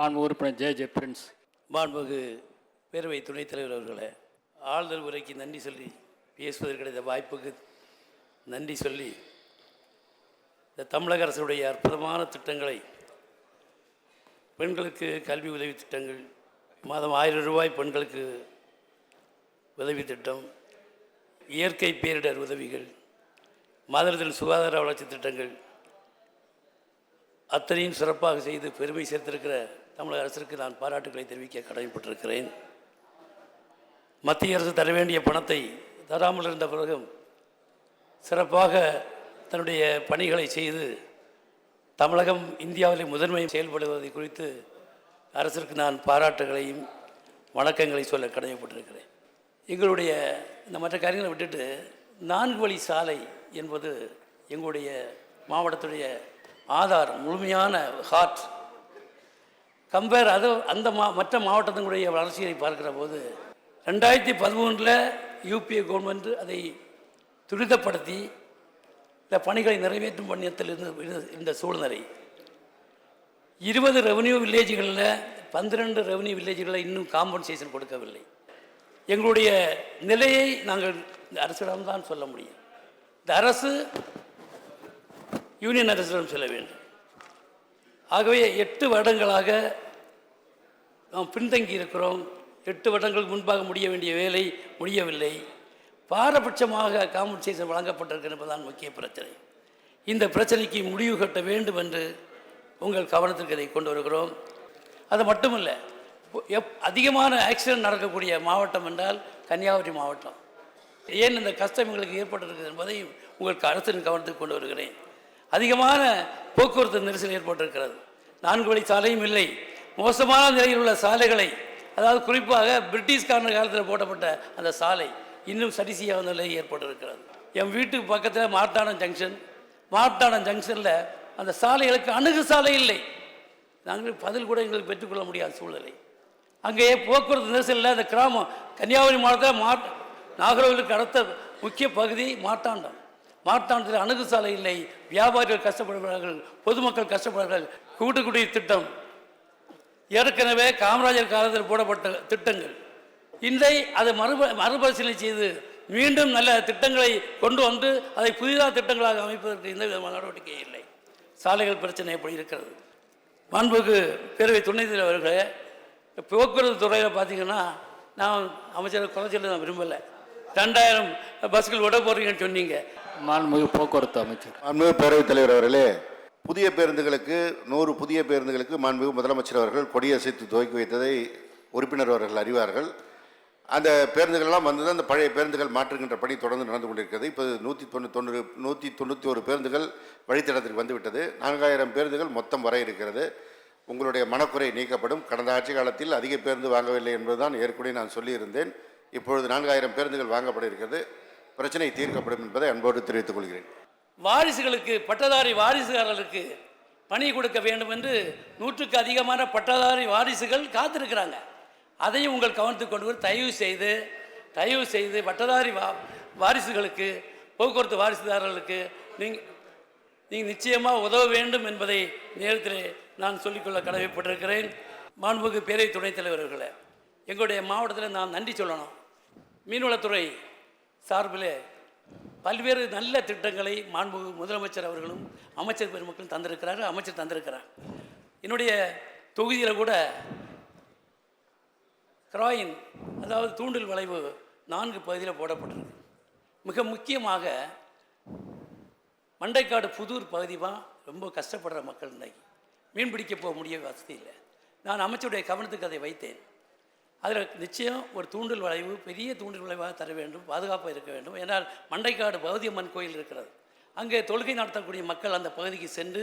மாண்பு உறுப்பினர் J J Prince. மாண்புகு பேரவை துணைத் தலைவர் அவர்களே ஆளுநர் உரைக்கு நன்றி சொல்லி பேசுவதற்கு கிடைத்த வாய்ப்புக்கு நன்றி சொல்லி இந்த தமிழக அரசுடைய அற்புதமான திட்டங்களை பெண்களுக்கு கல்வி உதவி திட்டங்கள் மாதம் ஆயிரம் ரூபாய் பெண்களுக்கு உதவி திட்டம் இயற்கை பேரிடர் உதவிகள் மாதத்தின் சுகாதார வளர்ச்சி திட்டங்கள் அத்தனையும் சிறப்பாக செய்து பெருமை சேர்த்திருக்கிற தமிழக அரசிற்கு நான் பாராட்டுகளை தெரிவிக்க கடமைப்பட்டிருக்கிறேன். மத்திய அரசு தர வேண்டிய பணத்தை தராமல் இருந்த பிறகும் சிறப்பாக தன்னுடைய பணிகளை செய்து தமிழகம் இந்தியாவிலே முதன்மை செயல்படுவதை குறித்து அரசிற்கு நான் பாராட்டுகளையும் வணக்கங்களை சொல்ல கடமைப்பட்டிருக்கிறேன். எங்களுடைய இந்த மற்ற காரியங்களை விட்டுட்டு நான்கு வழி சாலை என்பது எங்களுடைய மாவட்டத்துடைய ஆதார் முழுமையான ஹார்ட் கம்பேர் அது அந்த மா மற்ற மாவட்டத்தினுடைய வளர்ச்சியை பார்க்கிற போது ரெண்டாயிரத்தி பதிமூன்றில் யூபிஏ கவர்மெண்ட் அதை துரிதப்படுத்தி இந்த பணிகளை நிறைவேற்றும் பண்ணியத்தில் இருந்த இருந்த- இந்த சூழ்நிலை. இருபது ரெவன்யூ வில்லேஜ்களில் பன்னிரெண்டு ரெவன்யூ வில்லேஜ்களில் இன்னும் காம்பன்சேஷன் கொடுக்கவில்லை. எங்களுடைய நிலையை நாங்கள் இந்த அரசிடம்தான் சொல்ல முடியும். இந்த அரசு யூனியன் அரசிடம் சொல்ல வேண்டும். ஆகவே எட்டு வருடங்களாக நாம் பின்தங்கி இருக்கிறோம். எட்டு வருடங்களுக்கு முன்பாக முடிய வேண்டிய வேலை முடியவில்லை. பாரபட்சமாக காம்பன்சேஷன் வழங்கப்பட்டிருக்கிறது என்பதுதான் முக்கிய பிரச்சனை. இந்த பிரச்சனைக்கு முடிவு கட்ட வேண்டும் என்று உங்கள் கவனத்திற்கு இதை கொண்டு வருகிறோம். அது மட்டுமல்ல எப் அதிகமான ஆக்சிடென்ட் நடக்கக்கூடிய மாவட்டம் என்றால் கன்னியாகுமரி மாவட்டம். ஏன் இந்த கஷ்டம் எங்களுக்கு ஏற்பட்டிருக்கிறது என்பதையும் உங்களுக்கு அரசின் கவனத்துக்கு கொண்டு வருகிறேன். அதிகமான போக்குவரத்து நெரிசல் ஏற்பட்டிருக்கிறது. நான்கு வழி சாலையும் இல்லை. மோசமான நிலையில் உள்ள சாலைகளை அதாவது குறிப்பாக பிரிட்டிஷ்காரன காலத்தில் போடப்பட்ட அந்த சாலை இன்னும் சரி செய்யாத நிலை ஏற்பட்டிருக்கிறது. என் வீட்டுக்கு பக்கத்தில் மார்த்தாண்டம் ஜங்ஷன் மார்த்தாண்டம் ஜங்ஷனில் அந்த சாலைகளுக்கு அணுகு சாலை இல்லை. நாங்கள் பதில் கூட எங்களுக்கு பெற்றுக்கொள்ள முடியாத சூழ்நிலை. அங்கே போக்குவரத்து நெரிசலில் அந்த கிராமம் கன்னியாகுமரி மாவட்டத்தில் மாட் நாகர்கோவிலுக்கு அடுத்த முக்கிய பகுதி மார்த்தாண்டம் மார்த்தாண்டத்தில் அணுகு சாலை இல்லை. வியாபாரிகள் கஷ்டப்படுகிறார்கள் பொதுமக்கள் கஷ்டப்படுகிறார்கள். கூட்டுக்குடி திட்டம் ஏற்கனவே காமராஜர் காலத்தில் போடப்பட்ட திட்டங்கள். இன்றை அதை மறுப மறுபரிசீலனை செய்து மீண்டும் நல்ல திட்டங்களை கொண்டு வந்து அதை புதிதாக திட்டங்களாக அமைப்பதற்கு எந்த விதமான நடவடிக்கை இல்லை. சாலைகள் பிரச்சனை எப்படி இருக்கிறது. மாண்புக்கு பேரவை துணைத் தலைவர் அவர்களே போக்குவரத்து துறையில் பார்த்தீங்கன்னா நான் அமைச்சர் குறை சொல்ல நான் விரும்பலை. ரெண்டாயிரம் பஸ்கள் விட போகிறீங்கன்னு சொன்னீங்க. மாண்புமிகு போக்குவரத்து அமைச்சர். மாண்புமிகு பேரவைத் தலைவர் அவர்களே புதிய பேருந்துகளுக்கு நூறு புதிய பேருந்துகளுக்கு மாண்புமிகு முதலமைச்சர் அவர்கள் கொடியசைத்து துவக்கி வைத்ததை உறுப்பினர் அவர்கள் அறிவார்கள். அந்த பேருந்துகளெல்லாம் வந்து அந்த பழைய பேருந்துகள் மாற்றுகின்ற பணி தொடர்ந்து நடந்து கொண்டிருக்கிறது. இப்போ நூற்றி தொண்ணூறு நூற்றி தொண்ணூற்றி ஒரு பேருந்துகள் வழித்தடத்திற்கு வந்துவிட்டது. நான்காயிரம் பேருந்துகள் மொத்தம் வர இருக்கிறது. உங்களுடைய மனக்குறை நீக்கப்படும். கடந்த ஆட்சி காலத்தில் அதிக பேருந்து வாங்கவில்லை என்பதுதான் ஏற்கனவே நான் சொல்லியிருந்தேன். இப்பொழுது நான்காயிரம் பேருந்துகள் வாங்கப்பட இருக்கிறது. பிரச்சனை தீர்க்கப்படும் என்பதை அன்போடு தெரிவித்துக் கொள்கிறேன். வாரிசுகளுக்கு பட்டதாரி வாரிசுகாரர்களுக்கு பணி கொடுக்க வேண்டும் என்று நூற்றுக்கு அதிகமான பட்டதாரி வாரிசுகள் காத்திருக்கிறாங்க. அதையும் உங்கள் கவனத்துக்கு கொண்டு வந்து தயவு செய்து தயவு செய்து பட்டதாரி வா வாரிசுகளுக்கு போக்குவரத்து வாரிசுதாரர்களுக்கு நீங்கள் நீங்கள் நிச்சயமாக உதவ வேண்டும் என்பதை நேரத்தில் நான் சொல்லிக்கொள்ள கடமைப்பட்டிருக்கிறேன். மாண்புமிகு பேரவை துணைத் தலைவர்களே எங்களுடைய மாவட்டத்தில் நான் நன்றி சொல்லணும். மீன்வளத்துறை சார்பில் பல்வேறு நல்ல திட்டங்களை மாண்புமிகு முதலமைச்சர் அவர்களும் அமைச்சர் பெருமக்களும் தந்திருக்கிறார்கள் அமைச்சர் தந்திருக்கிறார். என்னுடைய தொகுதியில் கூட கிராயின் அதாவது தூண்டில் வளைவு நான்கு பகுதியில் போடப்பட்டிருக்கு. மிக முக்கியமாக மண்டைக்காடு புதூர் பகுதி தான் ரொம்ப கஷ்டப்படுற மக்கள் இன்னைக்கு. மீன் பிடிக்க போக முடிய வசதி இல்லை. நான் அமைச்சருடைய கவனத்துக்கு அதை வைத்தேன். அதில் நிச்சயம் ஒரு தூண்டில் வளைவு பெரிய தூண்டில் வளைவாக தர வேண்டும் பாதுகாப்பாக இருக்க வேண்டும். ஏன்னால் மண்டைக்காடு பகுதி அம்மன் கோயில் இருக்கிறது. அங்கே தொழுகை நடத்தக்கூடிய மக்கள் அந்த பகுதிக்கு சென்று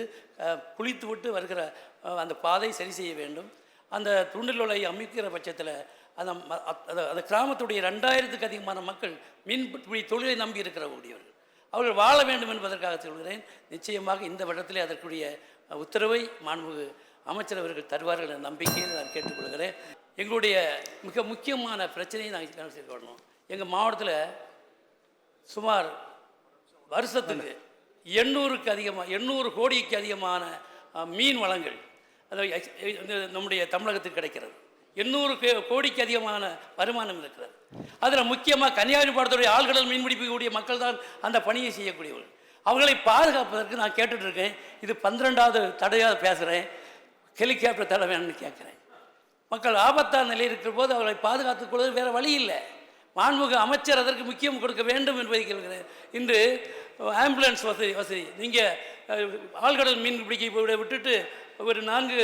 குளித்து விட்டு வருகிற அந்த பாதை சரி செய்ய வேண்டும். அந்த தூண்டில் வலை அமைக்கிற பட்சத்தில் அந்த ம- அந்த அந்த கிராமத்துடைய ரெண்டாயிரத்துக்கு அதிகமான மக்கள் மீன்பிடி தொழிலை நம்பி இருக்கிறக்கூடியவர்கள். அவர்கள் வாழ வேண்டும் என்பதற்காக சொல்கிறேன். நிச்சயமாக இந்த வருடத்திலே அதற்குரிய உத்தரவை மாண்புகு அமைச்சர் அவர்கள் தருவார்கள் என்ற நம்பிக்கையை நான் கேட்டுக்கொள்கிறேன். எங்களுடைய மிக முக்கியமான பிரச்சனையை நாங்கள் செய்து வரணும். எங்கள் மாவட்டத்தில் சுமார் வருஷத்துக்கு எண்ணூறுக்கு அதிகமாக எண்ணூறு கோடிக்கு அதிகமான மீன் வளங்கள் அது நம்முடைய தமிழகத்துக்கு கிடைக்கிறது. எண்ணூறு கோடிக்கு அதிகமான வருமானம் இருக்கிறது. அதில் முக்கியமாக கன்னியாகுமரி மாவட்டத்துடைய ஆழ்கடல் மீன்பிடிக்கக்கூடிய மக்கள் தான் அந்த பணியை செய்யக்கூடியவர்கள். அவர்களை பாதுகாப்பதற்கு நான் கேட்டுட்ருக்கேன் இது பன்னிரெண்டாவது தடையாக பேசுகிறேன் ஹெலிகாப்டர் தடை வேணும்னு கேட்குறேன். மக்கள் ஆபத்தான நிலையில் இருக்கிற போது அவர்களை பாதுகாத்துக் கொள்வது வேறு வழி இல்லை. மாண்புக அமைச்சர் அதற்கு முக்கியம் கொடுக்க வேண்டும் என்பதை கேட்கிறேன் இன்று ஆம்புலன்ஸ் வசதி வசதி. நீங்கள் ஆழ்கடல் மீன் பிடிக்க விட்டுட்டு ஒரு நான்கு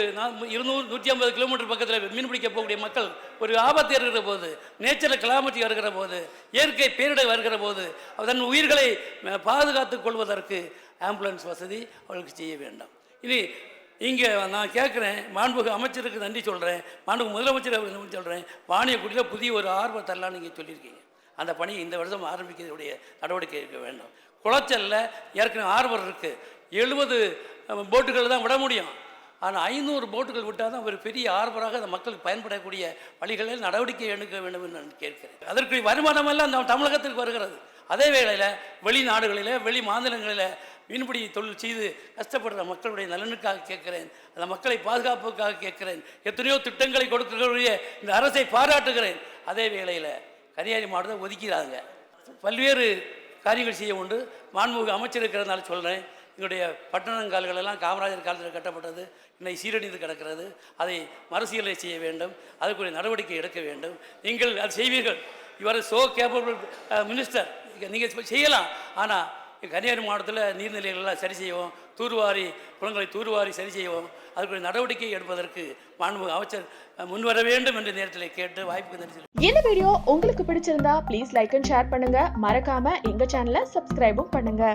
இருநூறு நூற்றி ஐம்பது கிலோமீட்டர் பக்கத்தில் மீன் பிடிக்க போகக்கூடிய மக்கள் ஒரு ஆபத்து இருக்கிற போது நேச்சரில் கிளாமத்தி வருகிற போது இயற்கை பேரிடர் வருகிற போது அதன் உயிர்களை பாதுகாத்துக் கொள்வதற்கு ஆம்புலன்ஸ் வசதி அவர்களுக்கு செய்ய வேண்டும். இனி இங்கே நான் கேட்குறேன் மாண்புக அமைச்சருக்கு நன்றி சொல்கிறேன் மாண்புகு முதலமைச்சர் நன்றி சொல்கிறேன் வாணியக்குடியில் புதிய ஒரு ஆர்வம் தரலான்னு நீங்கள் சொல்லியிருக்கீங்க. அந்த பணி இந்த வருஷம் ஆரம்பிக்கிறதுடைய நடவடிக்கை இருக்க வேண்டும். குளச்சலில் ஏற்கனவே ஆர்வம் இருக்குது எழுபது போட்டுகள் தான் விட முடியும். ஆனால் ஐநூறு போட்டுகள் விட்டால் தான் ஒரு பெரிய ஆர்வராக அந்த மக்களுக்கு பயன்படக்கூடிய வழிகளில் நடவடிக்கை எடுக்க வேண்டும் என்று நான் கேட்கிறேன். அதற்கு வருமானமெல்லாம் நம்ம தமிழகத்திற்கு வருகிறது. அதே வேளையில் வெளிநாடுகளில் வெளி மாநிலங்களில் மீன்பிடி தொழில் செய்து கஷ்டப்படுற மக்களுடைய நலனுக்காக கேட்கிறேன் அந்த மக்களை பாதுகாப்புக்காக கேட்கிறேன் எத்தனையோ திட்டங்களை கொடுக்கக்கூடிய இந்த அரசை பாராட்டுகிறேன். அதே வேளையில் கன்னியாகுமரி மாவட்டத்தை ஒதுக்கிறாங்க. பல்வேறு காரியங்கள் செய்ய உண்டு. மாண்புமிகு அமைச்சர் இருக்கிறதுனால சொல்கிறேன் எங்களுடைய பட்டணங்கால்கள் எல்லாம் காமராஜர் காலத்தில் கட்டப்பட்டது. இன்னை சீரணிந்து கிடக்கிறது. அதை மறுசீலனை செய்ய வேண்டும். அதுக்குரிய நடவடிக்கை எடுக்க வேண்டும். நீங்கள் அது செய்வீர்கள். யுவர் சோ கேப்பபிள் மினிஸ்டர் நீங்கள் செய்யலாம். ஆனால் கன்னியாகுமரி மாவட்டத்தில் நீர்நிலைகளெல்லாம் சரி செய்வோம் தூர்வாரி குளங்களை தூர்வாரி சரி செய்வோம் அதுக்குரிய நடவடிக்கை எடுப்பதற்கு மாண்புமிகு அமைச்சர் முன்வர வேண்டும் என்ற நேரத்தில் கேட்டு வாய்ப்புக்கு நன்றி இந்த வீடியோ உங்களுக்கு பிடிச்சிருந்தா ப்ளீஸ் லைக் அண்ட் ஷேர் பண்ணுங்க. மறக்காம எங்க சேனலை சப்ஸ்கிரைபும் பண்ணுங்க.